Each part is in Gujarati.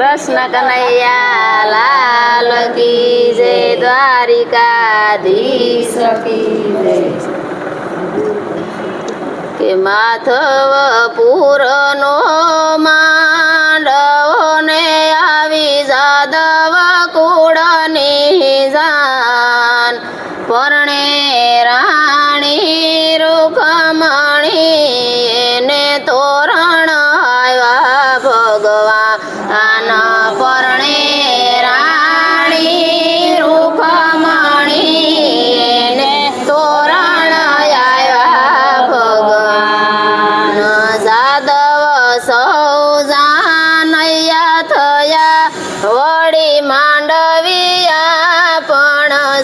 કૃષ્ણ કનૈયા લાલ કી જય દ્વારિકાધીશ. કે માધવ પૂરનો માંડવો ને આવી જાદવ કુળની જાન. પરણે રાણી રૂખમણી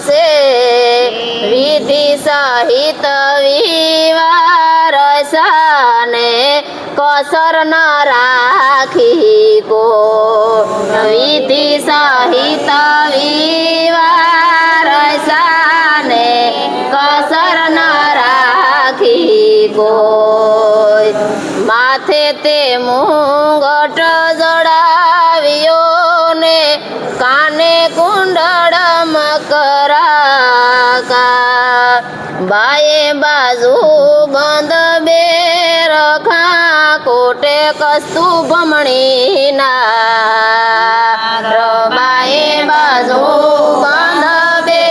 છે। વિધિ સહિત વિવારસાને કસર ન રાખી કો। વિધિ સહિત વિવારસાને કસર ન રાખી કો। માથે તે મુંગટ બાએ બાજુ બંધ બે રખા કોટે કસ્તુ ભમણીના. બાએ બાજુ બંધ બે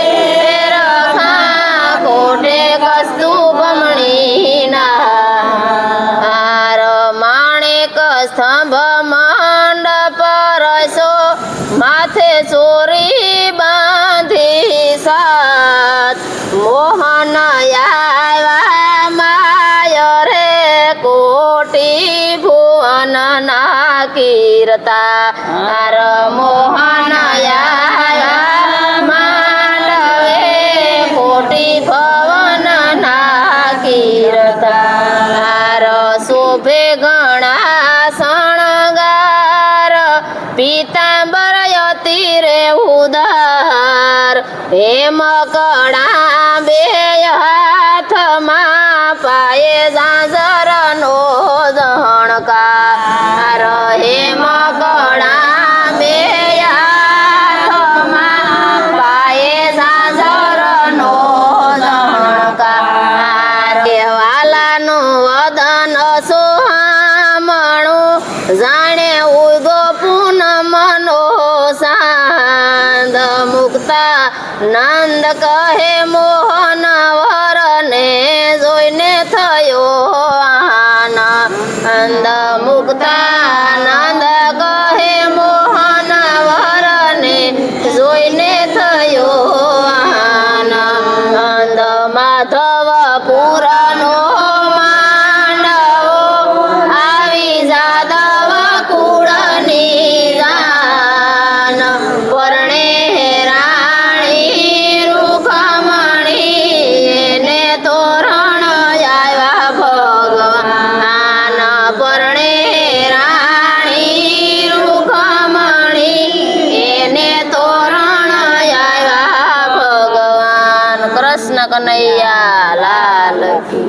રખા કોટે કસ્તુ ભમણીના. માણેક સ્તંભ મંડપ રસો, માથે ચોરી બાંધી ભુવન ના કીર્તા હાર મોહન માંડવે કોટી ભવન ના કીર્તાર શોભે ગણા શણગાર પિતાંબર યતી રે ઉદાર હે મકડા બે પાયે જાજર નો જણકાર સોહામણું જાણે ઉદો પૂનમનો સાંદ મુક્તા નંદ કહે મોહન વરને જોઈને થયો આનંદ મુક્તા નંદ કહે મોહન વરને જોઈને થયો આનંદ. માધવ કનૈયા લાલ કી